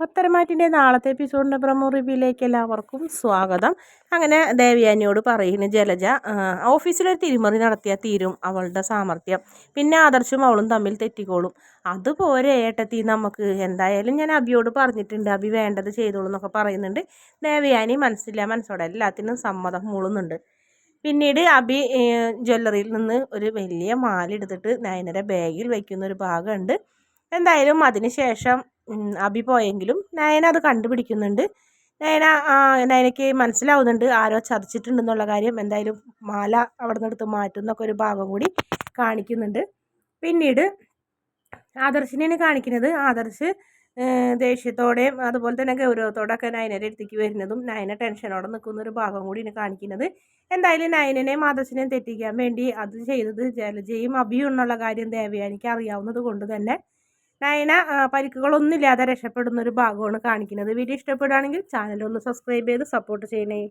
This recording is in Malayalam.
പത്തരമാറ്റിന്റെ നാളത്തെ എപ്പിസോഡിന്റെ പ്രമോ റിവ്യൂയിലേക്ക് എല്ലാവർക്കും സ്വാഗതം. അങ്ങനെ ദേവിയാനിയോട് പറയുന്നു ജലജ ഓഫീസിലൊരു തിരുമറി നടത്തിയാൽ തീരും അവളുടെ സാമർഥ്യം. പിന്നെ ആദർശും അവളും തമ്മിൽ തെറ്റിക്കോളും. അതുപോലെ ഏട്ടത്തി നമുക്ക് എന്തായാലും ഞാൻ അബിയോട് പറഞ്ഞിട്ടുണ്ട് അബി വേണ്ടത് ചെയ്തോളൂ എന്നൊക്കെ പറയുന്നുണ്ട്. ദേവയാനി മനസ്സില്ല മനസ്സോടെ എല്ലാത്തിനും സമ്മതം മൂളുന്നുണ്ട്. പിന്നീട് അബി ജ്വല്ലറിയിൽ നിന്ന് ഒരു വലിയ മാല എടുത്തിട്ട് നയനര ബാഗിൽ വയ്ക്കുന്ന ഒരു ഭാഗമുണ്ട്. എന്തായാലും അതിന് ശേഷം അബി പോയെങ്കിലും നയന അത് കണ്ടുപിടിക്കുന്നുണ്ട്. നയന നയനയ്ക്ക് മനസ്സിലാവുന്നുണ്ട് ആരോ ചതച്ചിട്ടുണ്ടെന്നുള്ള കാര്യം. എന്തായാലും മാല അവിടെ നിന്ന് എടുത്ത് മാറ്റുന്നൊക്കെ ഒരു ഭാഗം കൂടി കാണിക്കുന്നുണ്ട്. പിന്നീട് ആദർശിനെയാണ് കാണിക്കുന്നത്. ആദർശ് ദേഷ്യത്തോടെയും അതുപോലെ തന്നെ ഗൗരവത്തോടൊക്കെ നയനയുടെ അടുത്തേക്ക് വരുന്നതും നയന ടെൻഷനോടെ നിൽക്കുന്ന ഒരു ഭാഗം കൂടി കൂടിയാണ് കാണിക്കുന്നത്. എന്തായാലും നയനനെയും ആദർശിനെയും തെറ്റിക്കാൻ വേണ്ടി അത് ചെയ്തത് ജലജയും അഭിയും എന്നുള്ള കാര്യം ദേവയാനിക്ക് അറിയാവുന്നത് കൊണ്ട് തന്നെ. നയന പരിക്കുകളൊന്നുമില്ലാതെ രക്ഷപ്പെടുന്ന ഒരു ഭാഗമാണ് കാണിക്കുന്നത്. വീഡിയോ ഇഷ്ടപ്പെടുകയാണെങ്കിൽ ചാനൽ ഒന്ന് സബ്സ്ക്രൈബ് ചെയ്ത് സപ്പോർട്ട് ചെയ്യണേ.